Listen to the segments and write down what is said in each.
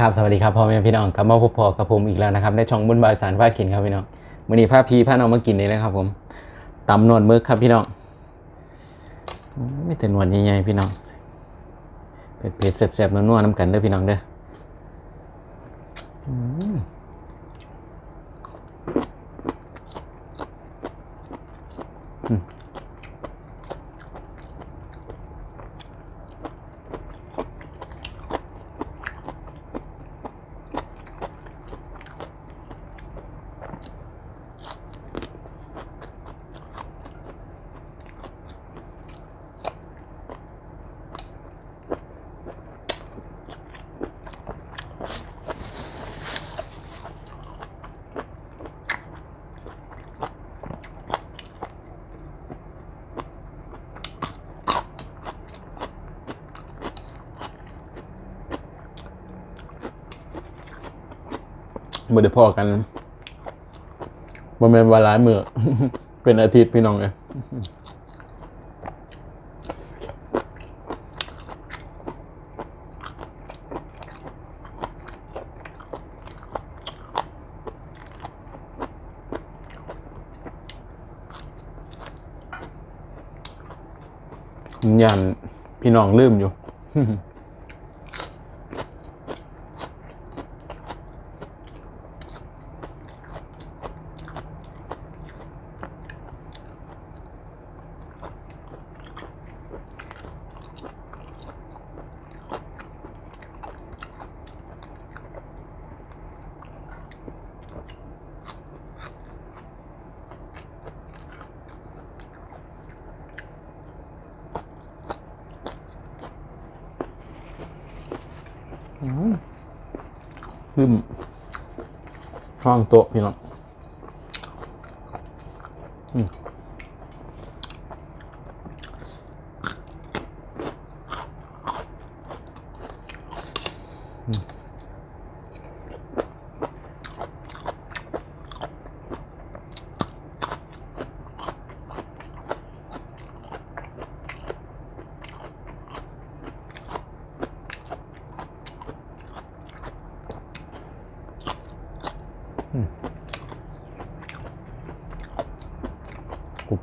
ครับสวัสดีครับพ่อแม่พี่น้องกลับมาพบพอกับผมอีกแล้วนะครับในช่องบุญบายสารว่ากินครับพี่น้องมื้อนี้พาพีพาน้องมากินเลยนะครับ ผมตำนวดมึกครับพี่น้องไม่แต่นวดใหญ่ๆพี่น้องเผ็ดๆแซ่บๆนัวๆน้ำกันเด้อพี่น้องเด้อ บ่ได้พอกันบ่แม่นว่าหลายมือเป็นอาทิตย์พี่น้องเอ้ยยันพี่น้องลืมอยู่ ลืมห้องโต๊ะพี่น้องอืม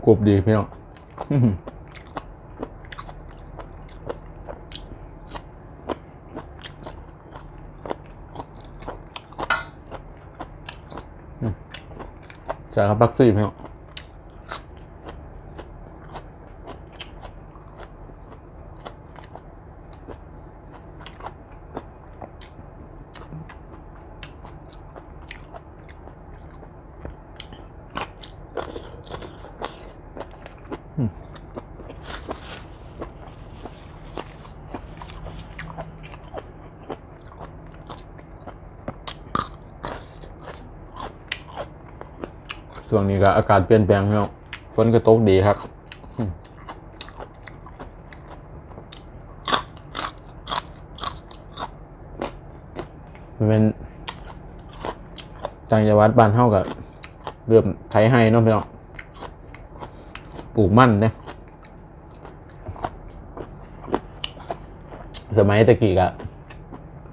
กรุบดีพี่น้องอื้อหืออืมจากครับบักซี่พี่น้อง ส่วนนี้ก็อากาศเปลี่ยนแปลงพี่น้องฝนก็ตกดีครับเป็นจังหวัดบ้านเฮากับเริ่มไถให้เนาะพี่น้องปลูกมันเนี่ยสมัยตะกี้กะ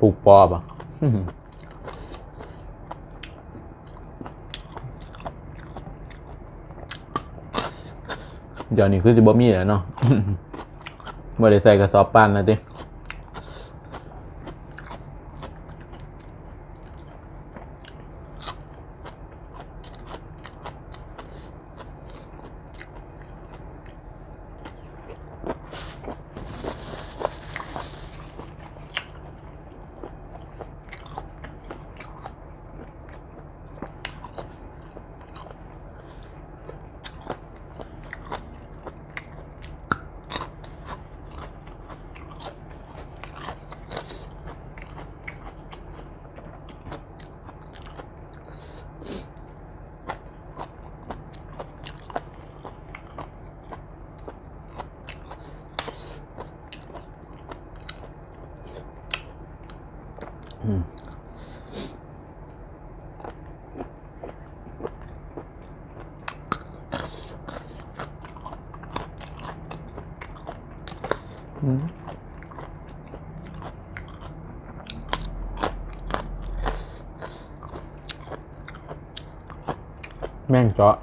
ปลูกปอบอะ เดี๋ยวนี้คือจะบ่มีแล้วเนาะบ่ได้ใส่กระสอบปั้นนะติ แม่งเจาะ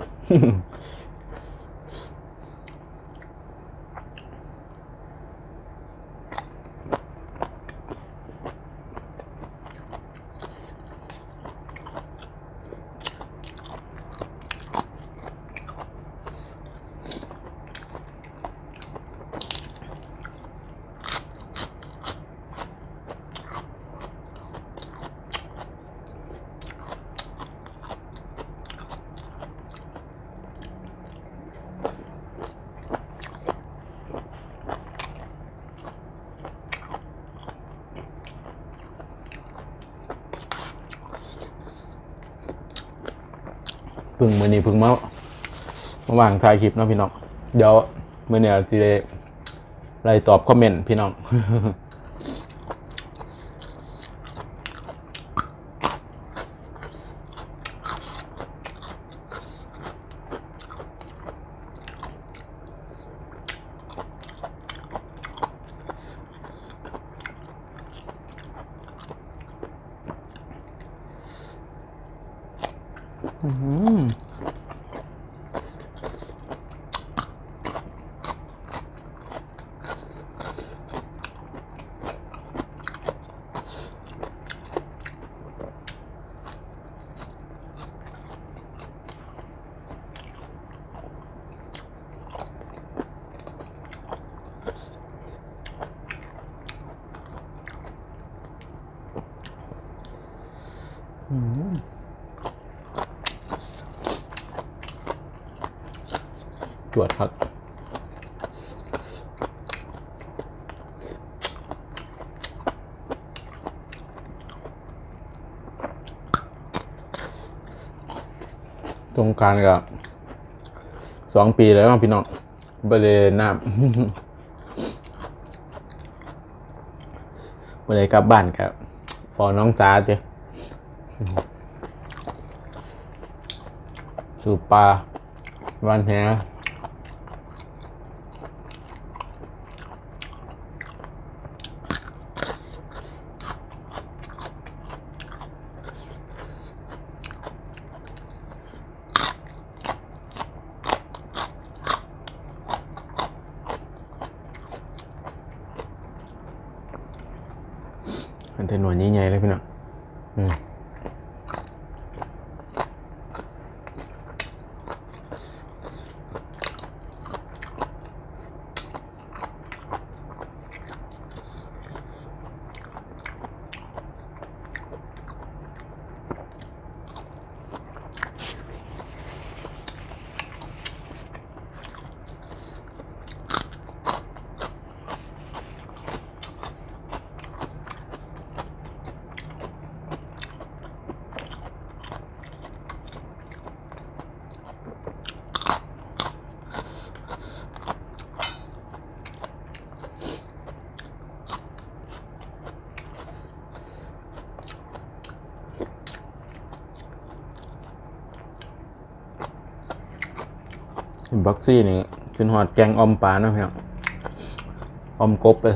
พึ่งมือนี้พึ่งมาระหว่างถ่ายคลิปเนาะพี่น้อง เดี๋ยวมือเนี่ยจะได้ไล่ตอบคอมเมนต์พี่น้องอือ จวดครับตรงการกับสองปีแล้วพี่น้องบริเวณน้ำบริเวณกลับบ้านครับพอน้องสาเจ้ สูบปลาวันแหมันจะหน่วยใหญ่ๆเลยพี่น้อง บักซี่นี่ขึ้นหอดแกงอมปลาเนาะพี่น้องอมกบเลย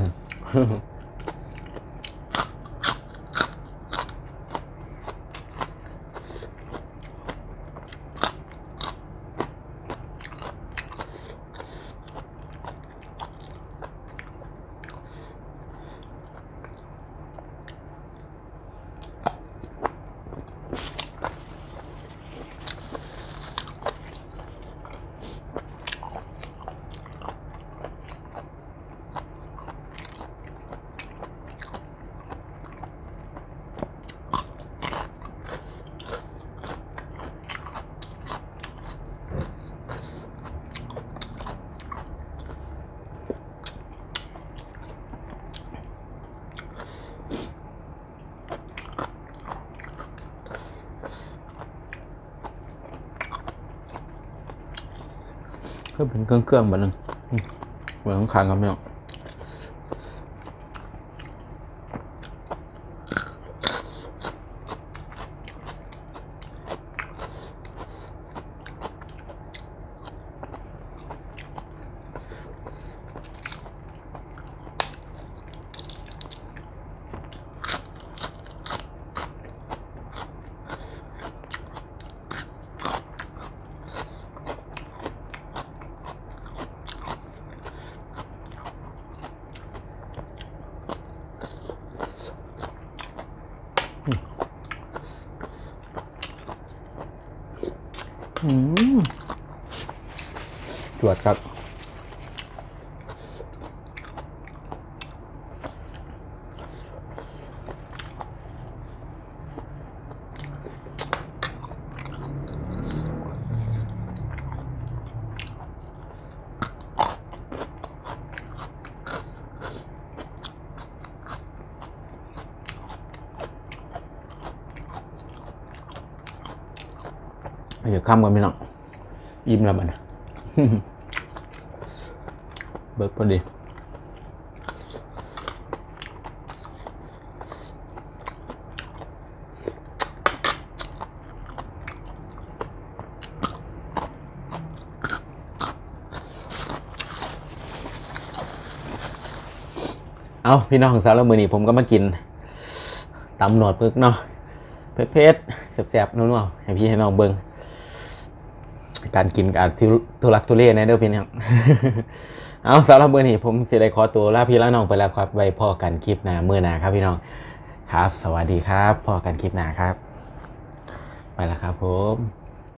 ก็เป็นเครื่องเครื่องแบบนึงเหมือนข้างๆกันไม่หรอก จวดครับ อย่าค้ำกันพี่น้องอิ่มแล้วมันเบิกพอดีเอาพี่น้องสาวแล้วมือนี้ผมก็มากินตำหนวดปึกเนาะเผ็ดๆแซ่บๆนัวๆให้พี่ให้น้องเบิง การกินกับทุลักทุเลนะเด้อพี่น้องเอาสำหรับเบอร์นี้ผมสิได้ขอตัวลาพี่ละน้องไปแล้วครับไว้พ่อกันคลิปหน้าเมื่อหน้าครับพี่น้องครับ สวัสดีครับพ่อกันคลิปหน้าครับ ไปแล้วครับผม